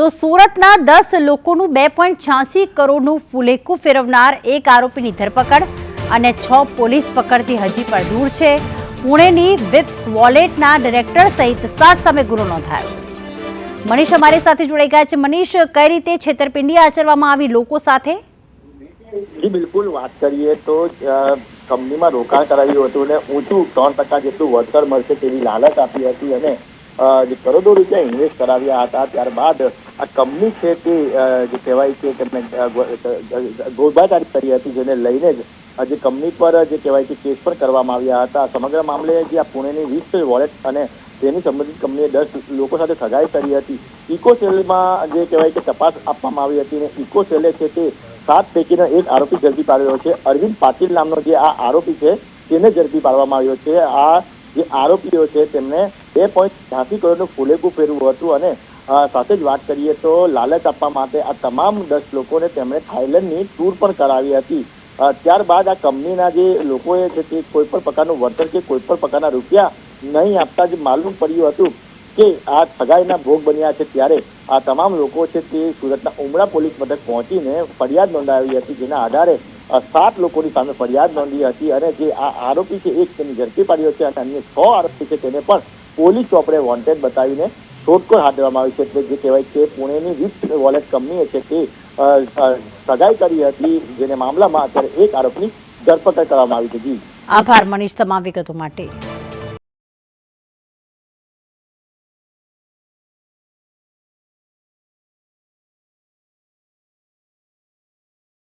તો સુરતના દસ લોકોનું બે પોઈન્ટ છ્યાસી કરોડનું ફુલેકું ફેરવનાર એક આરોપીની ધરપકડ અને છ પોલીસ પકડતી હજી પણ દૂર છે. પુણેની વિપ્સ વોલેટના ડિરેક્ટર સહિત સાત સામે ગુનો નોંધાયો. મનીષ અમારી સાથે જોડાઈ ગયા છે. મનીષ, કઈ રીતે છેતરપિંડી આચરવામાં આવી લોકો સાથે? જી, બિલકુલ. વાત કરીએ તો કંપનીમાં રોકાણ કરાવ્યું હતું અને ઊંચું ત્રણ ટકા જેટલું વળતર મળશે તેવી લાલચ આપી હતી અને કરોડો રૂપિયા ઇન્વેસ્ટ કરાવ્યા હતા, ત્યારબાદ આ કંપની છે તે જે કહેવાય કે તેમણે અ, ગો- અ, ગોબાચારી કરી હતી જેને લઈને જ જે કંપની પર જે કહેવાય કે કેસ પણ કરવામાં આવ્યા હતા. સમગ્ર મામલે જે આ પુણેની વીસ વોલેટ અને તેની સંબંધિત કંપનીએ દસ લોકો સાથે સગાઈ કરી હતી. ઇકોસેલમાં જે કહેવાય કે તપાસ આપવામાં આવી હતી અને ઇકોસેલે છે તે સાત પૈકીનો એક આરોપી ઝડપી પાડ્યો છે. અરવિંદ પાટીલ નામનો જે આ આરોપી છે તેને ઝડપી પાડવામાં આવ્યો છે. આ જે આરોપીઓ છે તેમને બે પોઈન્ટ છ્યાસી કરોડનું ફુલેકું ફેરવું હતું અને સાથે જ વાત કરીએ તો લાલચ આપવા માટે આ તમામ દસ લોકોને તેમણે થાઇલેન્ડની ટૂર પણ કરાવી હતી. ત્યારબાદ આ કંપનીના જે લોકોએ છે તે કોઈ પણ પ્રકારનું વળતર કે કોઈ પણ પ્રકારના રૂપિયા નહીં આપતા જ માલુમ પડ્યું હતું કે આ સગાઈના ભોગ બન્યા છે ત્યારે આ તમામ લોકો છે તે સુરતના ઉમરા પોલીસ મથક પહોંચીને ફરિયાદ નોંધાવી હતી. જેના આધારે સાત લોકોની સામે ફરિયાદ નોંધી હતી અને જે આ આરોપી છે એક તેની ઝડપી પાડ્યો છે અને અન્ય છ આરોપી છે તેને પણ પોલીસ ચોપડે વોન્ટેડ બતાવીને શોધખોળ હાથ ધરવામાં આવી છે એટલે જે કહેવાય કે પુણેની વિથ વોલેટ કંપનીએ છે તે સગાઈ કરી હતી, જેને મામલામાં અત્યારે એક આરોપની ધરપકડ કરવામાં આવી હતી આભાર, મનીષ, તમામ વિગતો માટે.